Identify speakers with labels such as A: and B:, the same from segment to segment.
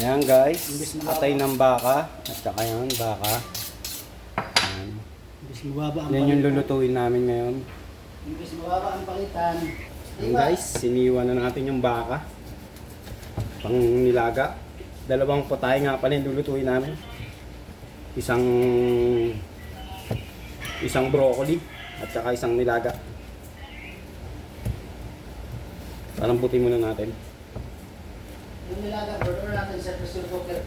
A: Ayan guys, atay ng baka. At saka yan, baka. Ayan. Yan yung lulutuin namin ngayon.
B: Imbis mababa ang palitan.
A: Ayan guys, siniwa na natin yung baka. Pang nilaga. Dalawang potay nga pala yung lulutuin namin. Isang isang broccoli at saka isang nilaga. Palambutin muna natin.
B: Yung nilaga, order natin sa pressure cooker.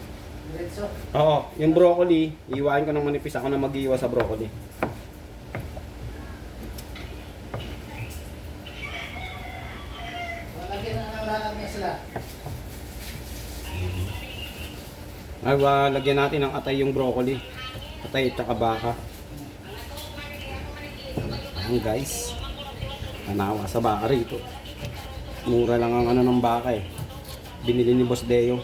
B: Diretso.
A: Oo, yung broccoli, iiwain ko ng manipis ako na mag-iwa sa broccoli.
B: Lagyan na ng niya sila.
A: Ay, wa- lagyan natin ng atay yung broccoli. Atay at saka baka. Ayan guys. Nanawa sa baka rito. Mura lang ang ano ng baka eh. Binili ni Boss Deo.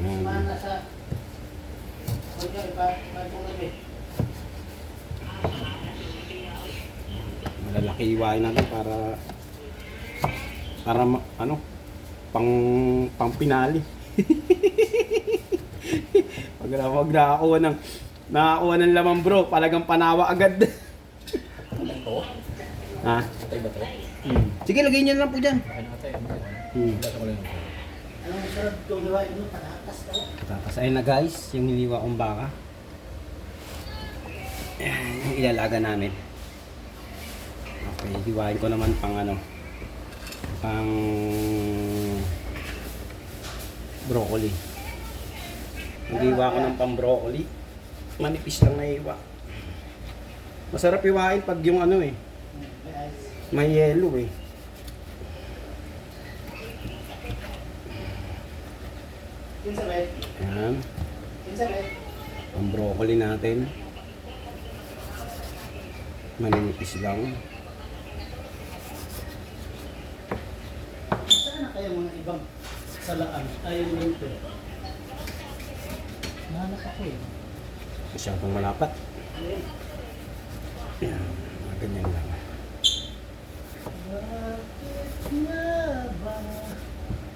A: Mm.
B: gabi.
A: Malalaki iwain natin para para ano pang pang pinali. Pag na wag nakakuha ng nakakuha ng laman bro, palagang panawa agad.
C: Ito?
A: ha?
C: Atay ba ito?
A: Hmm. Sige, lagay niyo na lang po
B: gawain mo? Patatas
A: ayun na guys, yung hiniwa kong baka. Ayan, yung ilalaga namin. Okay, hiwain ko naman pang ano, pang broccoli. Nag-iwa ko ng pang broccoli. Manipis lang na iwa. Masarap iwain pag yung ano eh,
B: May
A: yelo eh.
B: Yun sa Yun bed.
A: ang broccoli natin. Maninipis lang.
B: Saan na kaya mga ibang salaan? Ayaw mo ito. Nahanap ako eh.
A: Masyadong malapat. Mga ganyan lang.
B: Nga ba?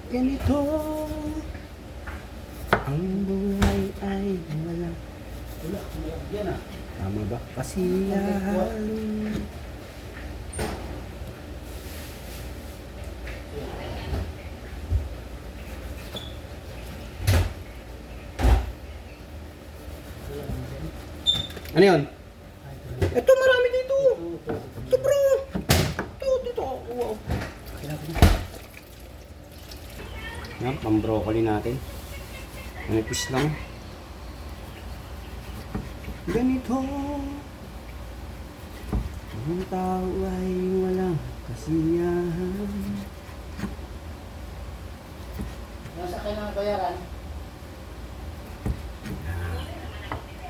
A: Ganito ang buhay ay walang
B: Wala akong malagyan ah.
A: tama ba? Kasiyahan.
B: Wala.
A: Ano yun?
B: Ay, talaga.
A: Ito marami dito.
B: Ito, ito.
A: Ito bro. Ito, dito. Wow.
B: Kailangan
A: Yan, pang broccoli natin. Manipis lang. Ganito. Ang tao ay walang kasiyahan.
B: Nasa kailangan bayaran.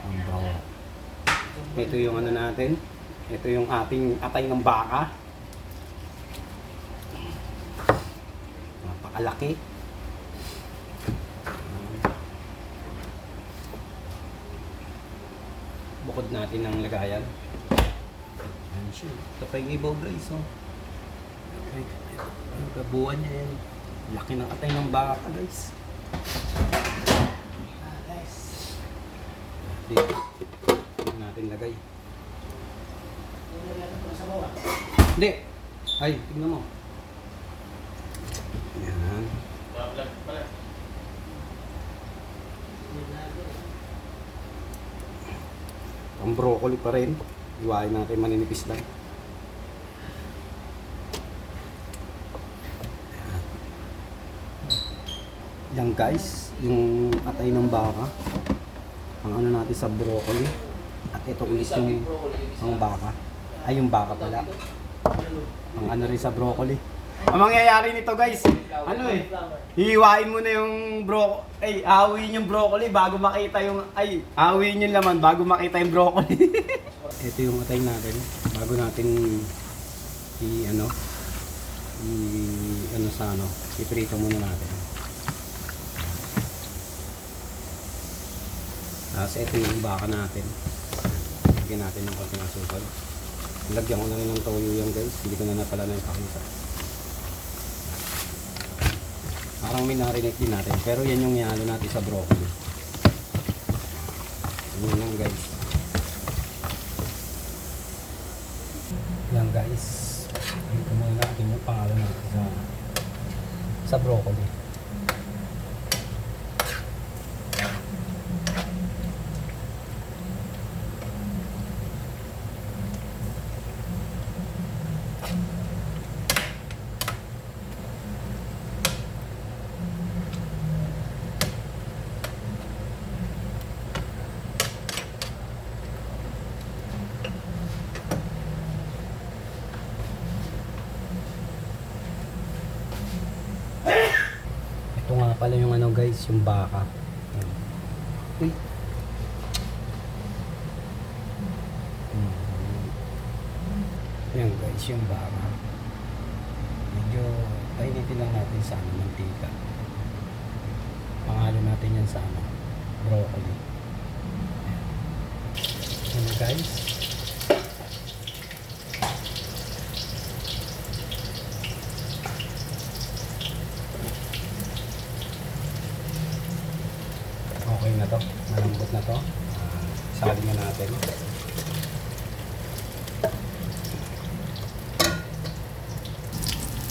A: Ang bro. Ito yung ano natin. Ito yung ating atay ng baka. Napakalaki. Bukod natin ng lagayan. Ayan siya. Ito pa yung ibaw guys. Oh. Ay, Ang kabuuan niya yan. Laki ng atay ng baka guys.
B: Ah, guys.
A: Dito. Dito natin lagay.
B: Wala natin kung sa bawah.
A: Hindi. Ay, tignan mo. Ang broccoli pa rin. Iwain natin maninipis lang. Yan guys, yung atay ng baka. Ang ano natin sa broccoli. At ito ulit yung ang baka. Ay, yung baka pala. Ang ano rin sa broccoli. Ang mangyayari nito guys, ano eh, hihiwain mo na yung bro, ay, awin yung broccoli bago makita yung, ay, awin yung laman bago makita yung broccoli. Ito yung atay natin, bago natin i, ano, i, ano sa ano, iprito muna natin. Tapos ito yung baka natin. Lagyan natin ng konting asukal. Lagyan ko na rin ng toyo yan guys. Hindi ko na na pala na ipakita. Ang minarinate din natin. Pero yan yung ihalo natin sa broccoli. Yan lang guys. Yan guys. Ito muna natin yung pangalan natin sa sa broccoli. Ito nga pala yung ano guys, yung baka. Uy. Hmm. Yan guys, yung baka. Medyo painitin lang natin sa ano, mantika. Pangalo natin yan sa ano, broccoli. Yan. Yan guys. Okay na to. Malambot na to. Ah, Sali na natin.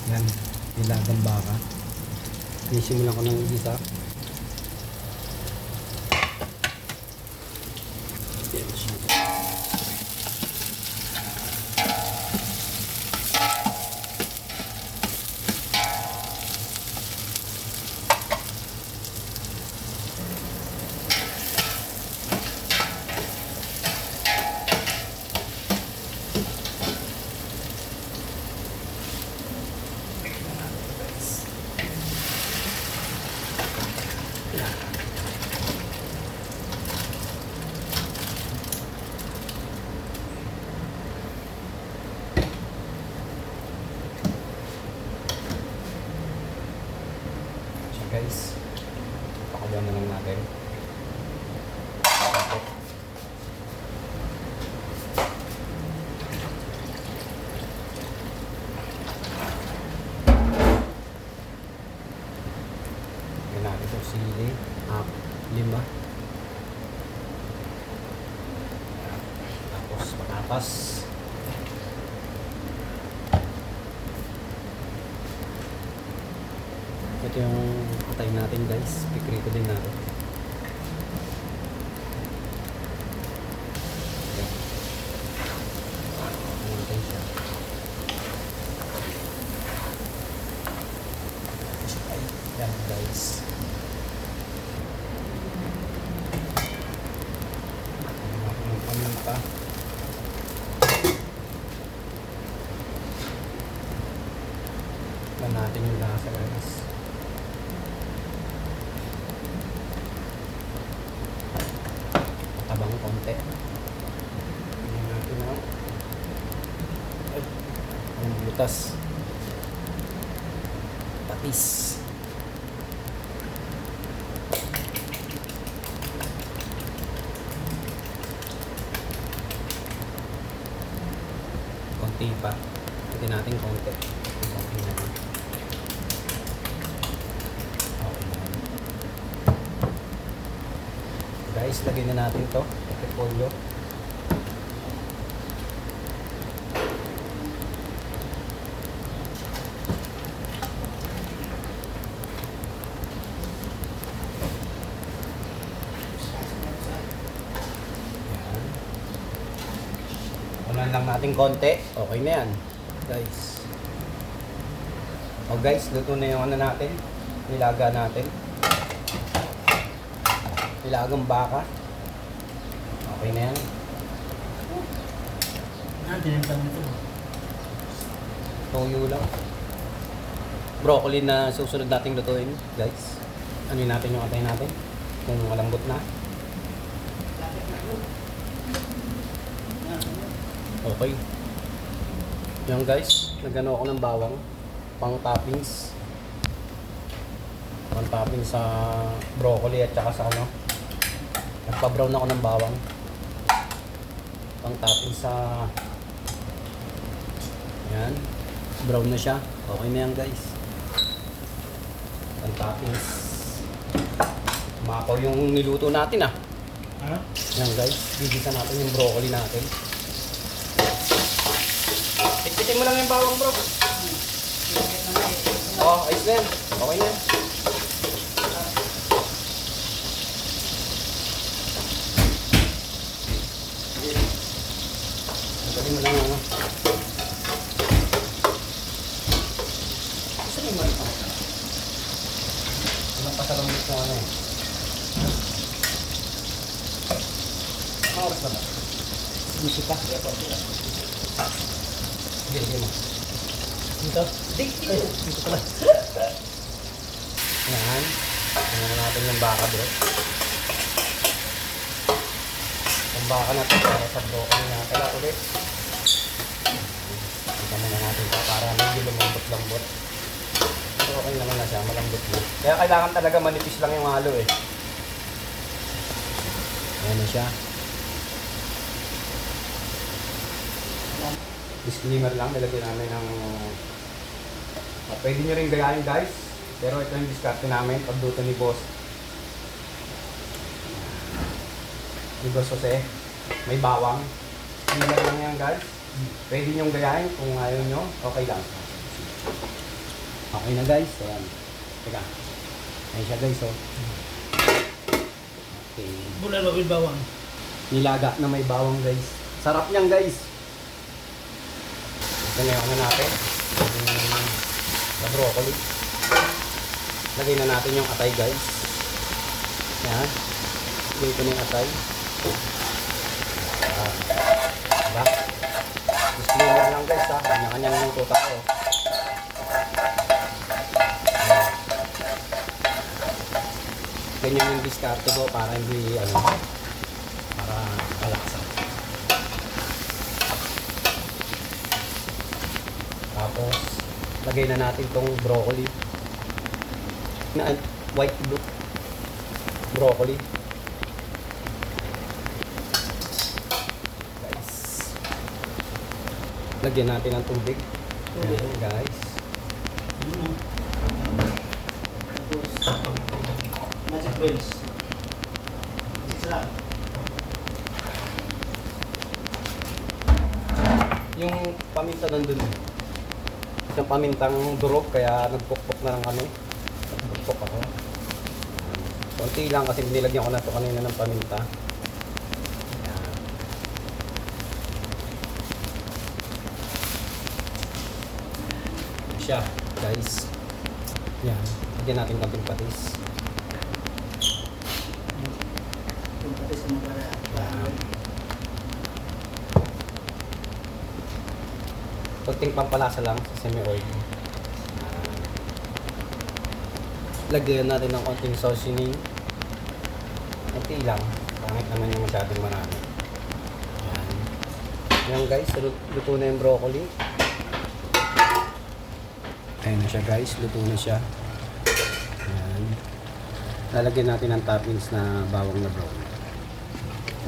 A: Yan. Nilagang baka. Sinisimulan ko ng isa. Yan siya. So guys, pakabuan na lang natin. Yan natin itong sili. Ah, lima. Tapos patatas. Ito yung atay natin guys. Pikrito din natin. Yan guys. Ano paminta. Yan natin yung lasa guys. Tabang konti. Tingnan natin na. Ay, ang butas. Patis. Konti pa. Pwede natin konti. Konti. Guys, lagyan na natin to. Repolyo. Yan. Unan lang natin konti. Okay na yan. Guys. O guys, luto na yung ano natin. Nilaga natin. Nilagang baka. Okay na yan.
B: Ah, tinintang nito.
A: Toyo lang. Broccoli na susunod nating lutuin, guys. Ano natin yung atay natin? Kung malambot na. Okay. Yan guys, nagano ako ng bawang. Pang toppings. Pang toppings sa broccoli at saka sa ano. Nagpa-brown ako ng bawang. Pang toppings sa yan. Brown na siya. Okay na yan guys. Pang toppings. Mapaw yung niluto natin ah.
C: Ha?
A: Yan guys, gigisa natin yung broccoli natin. Tikpitin mo lang yung bawang bro. Oh, ayos na yan. Okay na yan. Tanggalin mo lang ano. Saan yung mga ito? Walang pasarambit ng ano eh. Mga oras na ba? Gusto pa? Sige, sige mo.
C: Dito?
A: Dito. Dito pala. Yan. Natin yung baka bro. Yung baka na to para sa broccoli natin. Kaya ulit. Tingnan muna natin ito para medyo lumambot-lambot. Pero okay naman na siya, malambot na. Kaya kailangan talaga manipis lang yung halo eh. Ayan na siya. Disclaimer lang, nilagyan namin ng... Uh, pwede nyo rin gayahin guys. Pero ito yung discarte namin, pagluto ni Boss. Ni Boss Jose. May bawang. Similar lang yan guys. Pwede nyo gayahin kung ayaw nyo, okay lang. Okay na guys. Ayan. Teka. Ayan siya guys oh. Okay.
C: Bulalo bawang.
A: Nilaga na may bawang guys. Sarap niyan guys. Ito na yung ano natin. Yung broccoli. Lagay na natin yung atay guys. Yan. Lagay ko na yung atay. Ah. Diba? Disclaimer lang guys ha. Kanya-kanya lang ito tayo. Ganyan yung diskarte ko para hindi ano para kalaksa. Tapos, lagay na natin tong broccoli. Na white blue broccoli. Guys. Lagyan natin ng tubig. Ayan, guys.
B: Magic. Sarap.
A: Yung paminta nandun. Yung pamintang durog, kaya nagpukpok na lang kami. Nagpukpok ako. Konti lang kasi nilagyan ko na to kanina ng paminta. Siya, guys. Yan. Lagyan natin kating patis.
B: Yung pati sa mga
A: Yan. Kunting pampalasa lang sa semi-oil. Yan. Lagyan natin ng konting seasoning. Konti lang. Pangit naman yung masyadong marami. Yan. Yan guys, lut- luto na yung broccoli. Ayan na siya guys, luto na siya. Yan. Lalagyan natin ng toppings na bawang na brown.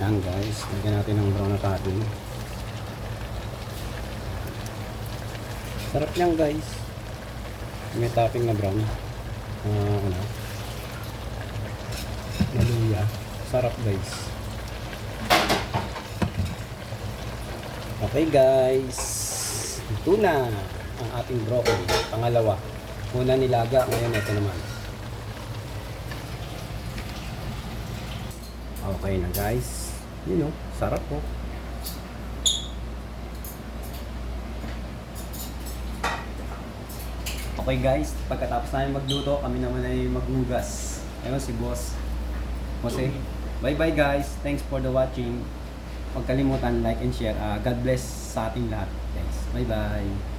A: Yan guys, lagyan natin ng brown na topping. Sarap yan guys. May topping na brown. Ah, ano? Maluya. Sarap guys. Okay guys. Ito na ang ating broccoli. Pangalawa. Una nilaga, ngayon ito naman. Okay na guys. Yun know, sarap po. Okay guys, pagkatapos namin magluto, kami naman ay maghugas. Ayun si boss. Jose. Bye bye guys. Thanks for the watching. Huwag kalimutan like and share. Ah, God bless sa ating lahat guys. Bye bye.